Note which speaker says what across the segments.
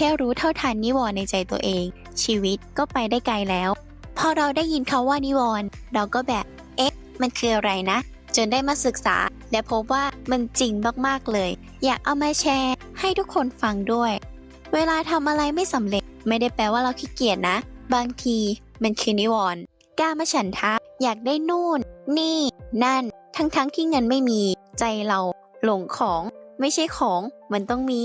Speaker 1: แค่รู้เท่าทันนิวรณ์ในใจตัวเอง ชีวิตก็ไปได้ไกลแล้ว พอเราได้ยินคาว่านิวรณ์เราก็แบบ เอ๊ะ มันคืออะไรนะ จนได้มาศึกษา และพบว่ามันจริงมากๆเลย อยากเอามาแชร์ ให้ทุกคนฟังด้วย เวลาทำอะไรไม่สำเร็จ ไม่ได้แปลว่าเราขี้เกียจนะ บางทีมันคือนิวรณ์กล้ามาฉันทะอยากได้นู่น นี่ นั่น ทั้งๆที่เงินไม่มี ใจเราหลงของ ไม่ใช่ของ มันต้องมี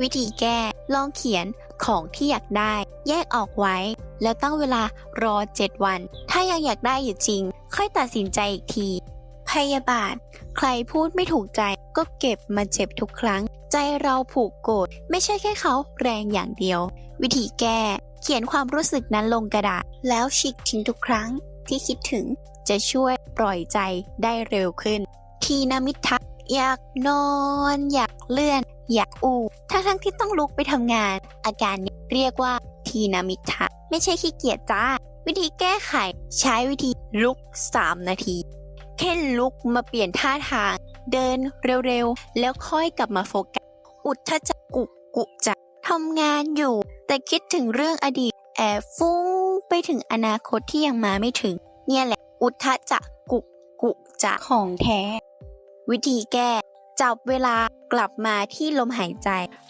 Speaker 1: วิธีแก้ ลองเขียนของที่อยากได้ แยกออกไว้ แล้วตั้งเวลารอ 7 วัน ถ้ายังอยากได้อยู่จริง ค่อยตัดสินใจอีกที พยาบาท ใครพูดไม่ถูกใจก็เก็บมาเจ็บทุกครั้ง ใจเราผูกโกรธไม่ใช่แค่เขาแรงอย่างเดียว วิธีแก้ เขียนความรู้สึกนั้นลงกระดาษ แล้วชิกทิ้งทุกครั้งที่คิดถึงจะช่วยปล่อยใจได้เร็วขึ้น ทีนามิทะ อยากนอน อยากเลื่อน อยากอูทั้งทั้งที่ต้องลุกไปทำงาน อาการนี้เรียกว่าทีนามิทะไม่ใช่ขี้เกียจจ้า วิธีแก้ไขใช้วิธีลุก 3 นาทีแค่ลุกมาเปลี่ยนท่าทาง เดินเร็วๆ แล้วค่อยกลับมาโฟกัส อุทธจักกุกุจะทำงานอยู่ แต่คิดถึงเรื่องอดีตแอบฟุ้งไปถึงอนาคตที่ยังมาไม่ถึง เนี่ยแหละ อุทธจักกุกุจะของแท้ วิธีแก้ จับเวลากลับมาที่ลมหายใจ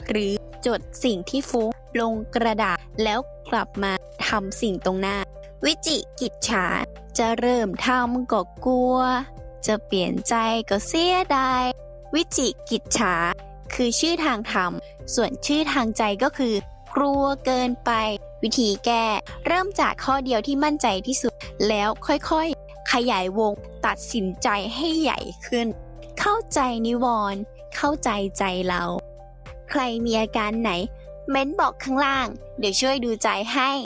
Speaker 1: หรือจดสิ่งที่ฟุ้งลงกระดาษแล้วกลับมาทำสิ่งตรงหน้า วิจิกิจฉาจะเริ่มทำก็กลัว จะเปลี่ยนใจก็เสียดายวิจิกิจฉาคือชื่อทางธรรม ส่วนชื่อทางใจก็คือ กลัวเกินไป วิธีแก้ เริ่มจากข้อเดียวที่มั่นใจที่สุด แล้วค่อยๆ ขยายวงตัดสินใจให้ใหญ่ขึ้น เข้าใจนิวรณ์เข้าใจใจเรา ใครมีอาการไหน เม้นบอกข้างล่าง เดี๋ยวช่วยดูใจให้